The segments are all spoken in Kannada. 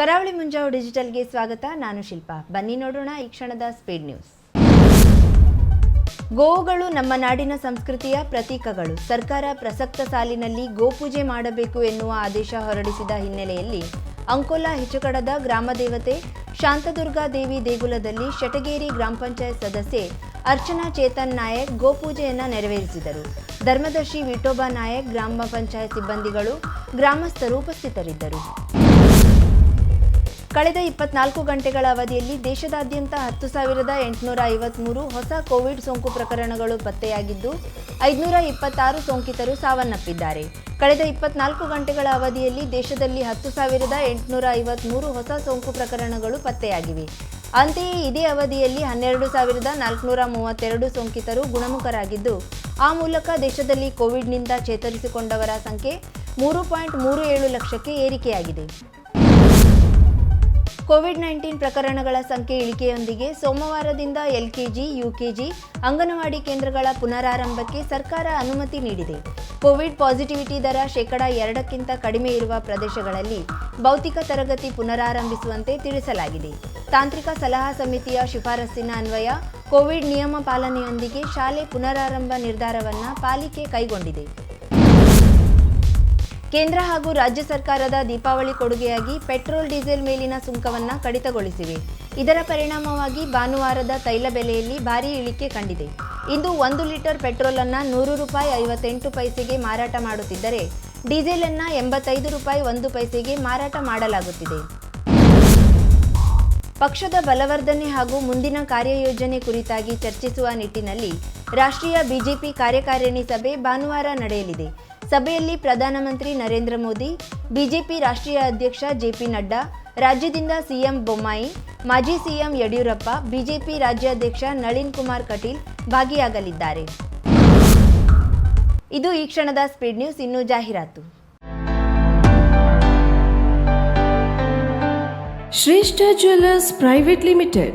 ಕರಾವಳಿ ಮುಂಜಾವು ಡಿಜಿಟಲ್ಗೆ ಸ್ವಾಗತ. ನಾನು ಶಿಲ್ಪಾ. ಬನ್ನಿ ನೋಡೋಣ ಈ ಕ್ಷಣದ ಸ್ಪೀಡ್ ನ್ಯೂಸ್. ಗೋವುಗಳು ನಮ್ಮ ನಾಡಿನ ಸಂಸ್ಕೃತಿಯ ಪ್ರತೀಕಗಳು. ಸರ್ಕಾರ ಪ್ರಸಕ್ತ ಸಾಲಿನಲ್ಲಿ ಗೋಪೂಜೆ ಮಾಡಬೇಕು ಎನ್ನುವ ಆದೇಶ ಹೊರಡಿಸಿದ ಹಿನ್ನೆಲೆಯಲ್ಲಿ ಅಂಕೋಲಾ ಹೆಚ್ಚುಕಡದ ಗ್ರಾಮ ದೇವತೆ ಶಾಂತದುರ್ಗಾ ದೇವಿ ದೇಗುಲದಲ್ಲಿ ಶಟಗೇರಿ ಗ್ರಾಮ ಪಂಚಾಯತ್ ಸದಸ್ಯೆ ಅರ್ಚನಾ ಚೇತನ್ ನಾಯಕ್ ಗೋಪೂಜೆಯನ್ನು ನೆರವೇರಿಸಿದರು. ಧರ್ಮದರ್ಶಿ ವಿಠೋಬಾ ನಾಯಕ್, ಗ್ರಾಮ ಪಂಚಾಯತ್ ಸಿಬ್ಬಂದಿಗಳು, ಗ್ರಾಮಸ್ಥರು ಉಪಸ್ಥಿತರಿದ್ದರು. ಕಳೆದ ಇಪ್ಪತ್ನಾಲ್ಕು ಗಂಟೆಗಳ ಅವಧಿಯಲ್ಲಿ ದೇಶದಾದ್ಯಂತ ಹತ್ತು ಸಾವಿರದ ಎಂಟುನೂರ ಐವತ್ಮೂರು ಹೊಸ ಕೋವಿಡ್ ಸೋಂಕು ಪ್ರಕರಣಗಳು ಪತ್ತೆಯಾಗಿದ್ದು, ಐದುನೂರ ಇಪ್ಪತ್ತಾರು ಸೋಂಕಿತರು ಸಾವನ್ನಪ್ಪಿದ್ದಾರೆ. ಕಳೆದ ಇಪ್ಪತ್ನಾಲ್ಕು ಗಂಟೆಗಳ ಅವಧಿಯಲ್ಲಿ ದೇಶದಲ್ಲಿ ಹತ್ತು ಸಾವಿರದ ಎಂಟುನೂರ ಐವತ್ಮೂರು ಹೊಸ ಸೋಂಕು ಪ್ರಕರಣಗಳು ಪತ್ತೆಯಾಗಿವೆ. ಅಂತೆಯೇ ಇದೇ ಅವಧಿಯಲ್ಲಿ ಹನ್ನೆರಡು ಸಾವಿರದ ನಾಲ್ಕುನೂರ ಮೂವತ್ತೆರಡು ಸೋಂಕಿತರು ಗುಣಮುಖರಾಗಿದ್ದು, ಆ ಮೂಲಕ ದೇಶದಲ್ಲಿ ಕೋವಿಡ್ನಿಂದ ಚೇತರಿಸಿಕೊಂಡವರ ಸಂಖ್ಯೆ ಮೂರು ಪಾಯಿಂಟ್ ಮೂರು ಏಳು ಲಕ್ಷಕ್ಕೆ ಏರಿಕೆಯಾಗಿದೆ. ಕೋವಿಡ್ ನೈನ್ಟೀನ್ ಪ್ರಕರಣಗಳ ಸಂಖ್ಯೆ ಇಳಿಕೆಯೊಂದಿಗೆ ಸೋಮವಾರದಿಂದ ಎಲ್ಕೆಜಿ, ಯುಕೆಜಿ, ಅಂಗನವಾಡಿ ಕೇಂದ್ರಗಳ ಪುನರಾರಂಭಕ್ಕೆ ಸರ್ಕಾರ ಅನುಮತಿ ನೀಡಿದೆ. ಕೋವಿಡ್ ಪಾಸಿಟಿವಿಟಿ ದರ ಶೇಕಡ ಎರಡಕ್ಕಿಂತ ಕಡಿಮೆ ಇರುವ ಪ್ರದೇಶಗಳಲ್ಲಿ ಭೌತಿಕ ತರಗತಿ ಪುನರಾರಂಭಿಸುವಂತೆ ತಿಳಿಸಲಾಗಿದೆ. ತಾಂತ್ರಿಕ ಸಲಹಾ ಸಮಿತಿಯ ಶಿಫಾರಸ್ಸಿನ ಅನ್ವಯ ಕೋವಿಡ್ ನಿಯಮ ಪಾಲನೆಯೊಂದಿಗೆ ಶಾಲೆ ಪುನರಾರಂಭ ನಿರ್ಧಾರವನ್ನು ಪಾಲಿಕೆ ಕೈಗೊಂಡಿದೆ. ಕೇಂದ್ರ ಹಾಗೂ ರಾಜ್ಯ ಸರ್ಕಾರದ ದೀಪಾವಳಿ ಕೊಡುಗೆಯಾಗಿ ಪೆಟ್ರೋಲ್, ಡೀಸೆಲ್ ಮೇಲಿನ ಸುಂಕವನ್ನು ಕಡಿತಗೊಳಿಸಿವೆ. ಇದರ ಪರಿಣಾಮವಾಗಿ ಭಾನುವಾರದ ತೈಲ ಬೆಲೆಯಲ್ಲಿ ಭಾರೀ ಇಳಿಕೆ ಕಂಡಿದೆ. ಇಂದು ಒಂದು ಲೀಟರ್ ಪೆಟ್ರೋಲ್ ಅನ್ನು ನೂರು ರೂಪಾಯಿ ಐವತ್ತೆಂಟು ಪೈಸೆಗೆ ಮಾರಾಟ ಮಾಡುತ್ತಿದ್ದರೆ ಡೀಸೆಲ್ ಅನ್ನು ಎಂಬತ್ತೈದು ರೂಪಾಯಿ ಒಂದು ಪೈಸೆಗೆ ಮಾರಾಟ ಮಾಡಲಾಗುತ್ತಿದೆ. ಪಕ್ಷದ ಬಲವರ್ಧನೆ ಹಾಗೂ ಮುಂದಿನ ಕಾರ್ಯಯೋಜನೆ ಕುರಿತಾಗಿ ಚರ್ಚಿಸುವ ನಿಟ್ಟಿನಲ್ಲಿ ರಾಷ್ಟ್ರೀಯ ಬಿಜೆಪಿ ಕಾರ್ಯಕಾರಿಣಿ ಸಭೆ ಭಾನುವಾರ ನಡೆಯಲಿದೆ. ಸಭೆಯಲ್ಲಿ ಪ್ರಧಾನಮಂತ್ರಿ ನರೇಂದ್ರ ಮೋದಿ, ಬಿಜೆಪಿ ರಾಷ್ಟ್ರೀಯ ಅಧ್ಯಕ್ಷ ಜೆಪಿ ನಡ್ಡಾ, ರಾಜ್ಯದಿಂದ ಸಿಎಂ ಬೊಮ್ಮಾಯಿ, ಮಾಜಿ ಸಿಎಂ ಯಡಿಯೂರಪ್ಪ, ಬಿಜೆಪಿ ರಾಜ್ಯಾಧ್ಯಕ್ಷ ನಳಿನ್ ಕುಮಾರ್ ಕಟೀಲ್ ಭಾಗಿಯಾಗಲಿದ್ದಾರೆ. ಇದು ಈ ಕ್ಷಣದ ಸ್ಪೀಡ್ ನ್ಯೂಸ್, ಇನ್ನು ಜಾಹೀರಾತು. Shreshta jewellers private limited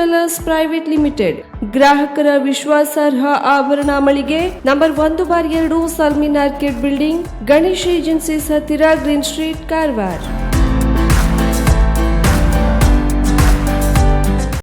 jewellers private limited ಗ್ರಾಹಕರ ವಿಶ್ವಾಸಾರ್ಹ ಆಭರಣ ಮಳಿಗೆ ನಂಬರ್ ಒಂದು ಬಾರ್ ಎರಡು ಸಲ್ಮಿನ್ ಆರ್ಕಿಡ್ ಬಿಲ್ಡಿಂಗ್ ಗಣೇಶ್ ಏಜೆನ್ಸೀಸ್ ಹತ್ತಿರ ಗ್ರೀನ್ ಸ್ಟ್ರೀಟ್ ಕಾರವಾರ್